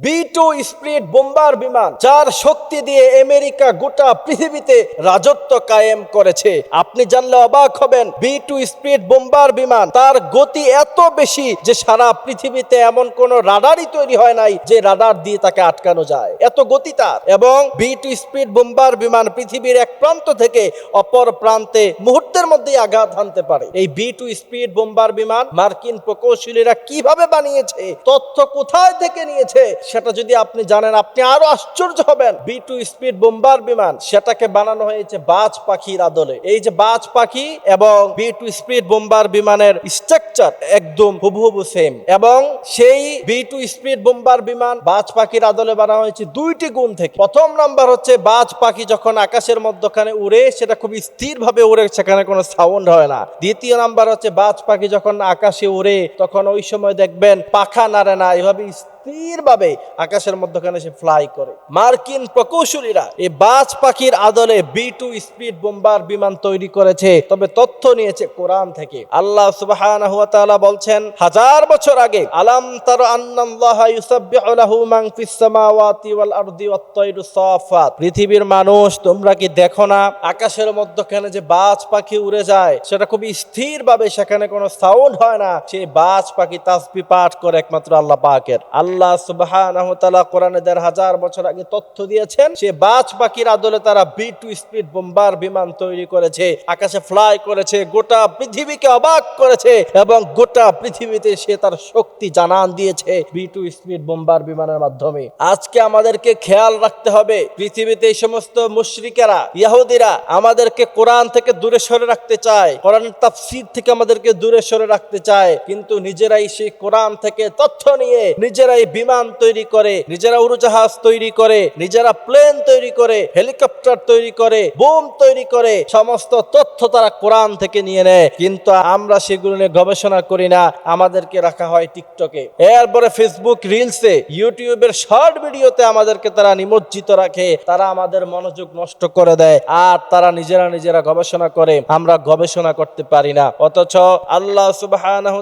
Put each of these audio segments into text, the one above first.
B two spirit bomber বিমান, যার শক্তি দিয়ে আমেরিকা গোটা পৃথিবীতে রাজত্ব কায়েম করেছে। আপনি জানলে অবাক হবেন বি টু স্প্রিট বোম্বার বিমান তার গতি এত বেশি যে সারা পৃথিবীতে এমন কোন রাডারই তৈরি হয় নাই যে রাডার দিয়ে তাকে আটকানো যায়। এত গতি তার। এবং বি টু স্পিড বোম্বার বিমান পৃথিবীর এক প্রান্ত থেকে অপর প্রান্তে মুহূর্তের মধ্যেই আঘাত হানতে পারে। এই বি টু স্পিড বোম্বার বিমান মার্কিন প্রকৌশলীরা কীভাবে বানিয়েছে, তথ্য কোথায় থেকে নিয়েছে সেটা যদি আপনি জানেন, আপনি আরও আশ্চর্য হবেন। বি টু স্পিড বোম্বার বিমান, সেটাকে বানানো হয়েছে বাজ পাখির আদলে। এই যে বাজ পাখি এবং বি টু স্পিড বোম্বার বিমানের স্ট্রাকচার একদম হুবহুবু সেম এবং সেই বি টু স্পিড বোম্বার বিমান, বাজ পাখির আদলে বানানো হয়েছে দুইটি গুণ থেকে। প্রথম নাম্বার হচ্ছে বাজ পাখি যখন আকাশের মধ্যখানে উড়ে, সেটা খুব স্থির ভাবে উড়ে, সেখানে কোনো সাউন্ড হয় না। দ্বিতীয় নাম্বার হচ্ছে বাজ পাখি যখন আকাশে উড়ে, তখন ওই সময় দেখবেন পাখা নাড়ে না, এভাবে স্থির ভাবে আকাশের মধ্যখানে সে ফ্লাই করে। মার্কিন প্রকৌশলীরা এই বাজ পাখির আদলে বি টু স্পিড বোম্বার বিমান তৈরি করেছে, তবে তথ্য নিয়েছে কোরআন থেকে। আল্লাহ তাআলা বলছেন, হাজার বছর আগে, আলাম তার পৃথিবীর মানুষ, তোমরা কি দেখো না, আকাশের মধ্যখানে যে বাজ পাখি উড়ে যায়, সেটা খুবই স্থির ভাবে সেখানে কোনো সাউন্ড হয় না, সেই বাজ পাখি তাসবিহ পাঠ করে একমাত্র আল্লাহ পাকের। আল্লাহ ওয়া তাআলা কোরআনে দেড় হাজার বছর আগে তথ্য দিয়েছেন, সে বাজ পাখির আদলে তারা বি টু স্পিড বোম্বার বিমান তৈরি করেছে, আকাশে ফ্লাই করেছে, গোটা পৃথিবীকে অবাক করেছে এবং গোটা পৃথিবীতে সে তার শক্তি জানান দিয়েছে বি টু স্পিড বোম্বার বিমানের মাধ্যমে। আজকে আমাদেরকে খেয়াল রাখতে হবে, পৃথিবীতে এই সমস্ত মুশরিকেরা ইহুদিরা আমাদেরকে কোরআন থেকে দূরে সরে রাখতে চায়, কোরআন তাফসীর থেকে আমাদেরকে দূরে সরে রাখতে চায়, কিন্তু নিজেরাই সেই কোরআন থেকে তথ্য নিয়ে নিজেরাই বিমান তৈরি করে, নিজেরা উড়োজাহাজ তৈরি করে, নিজেরা প্লেন তৈরি করে হেলিকপ্টার তৈরি করে, বোম তৈরি করে, সমস্ত তথ্য তারা কোরআন থেকে নিয়ে নেয়। কিন্তু আমরা সেগুলো নিয়ে গবেষণা করি না, আমাদেরকে রাখা হয় টিকটকে। এরপরে ফেসবুক রিলসে ইউটিউবের শর্ট ভিডিওতে আমাদেরকে তারা নিমজ্জিত রাখে, তারা আমাদের মনোযোগ নষ্ট করে দেয়, আর তারা নিজেরা নিজেরা গবেষণা করে, আমরা গবেষণা করতে পারি না। অথচ আল্লাহ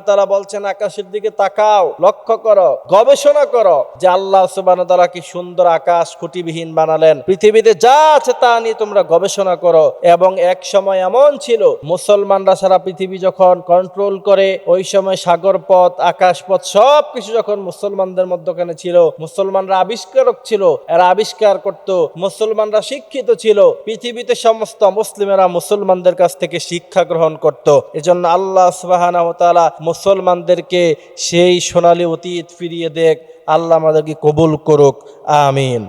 তাআলা বলছেন, আকাশের দিকে তাকাও, লক্ষ্য করো, গবেষণা করো যে আল্লাহ তাআলা কি সুন্দর আকাশ খুঁটিবিহীন বানালেন। পৃথিবীতে যা আছে তা নিয়ে তোমরা গবেষণা করো। এবং এক সময় এমন ছিল, মুসলমানরা সারা পৃথিবী যখন কন্ট্রোল করে, ওই সময় সাগর পথ, আকাশ পথ সব কিছু যখন মুসলমানদের মধ্যখানে ছিল, মুসলমানরা আবিষ্কারক ছিল, এরা আবিষ্কার করত, মুসলমানরা শিক্ষিত ছিল। পৃথিবীতে সমস্ত মুসলিমেরা মুসলমানদের কাছ থেকে শিক্ষা গ্রহণ করত। এজন্য আল্লাহ তাআলা মুসলমানদেরকে সেই সোনালী অতীত ফিরিয়ে দেখ আল্লাহ আমাদেরকে কবুল করুক আমিন।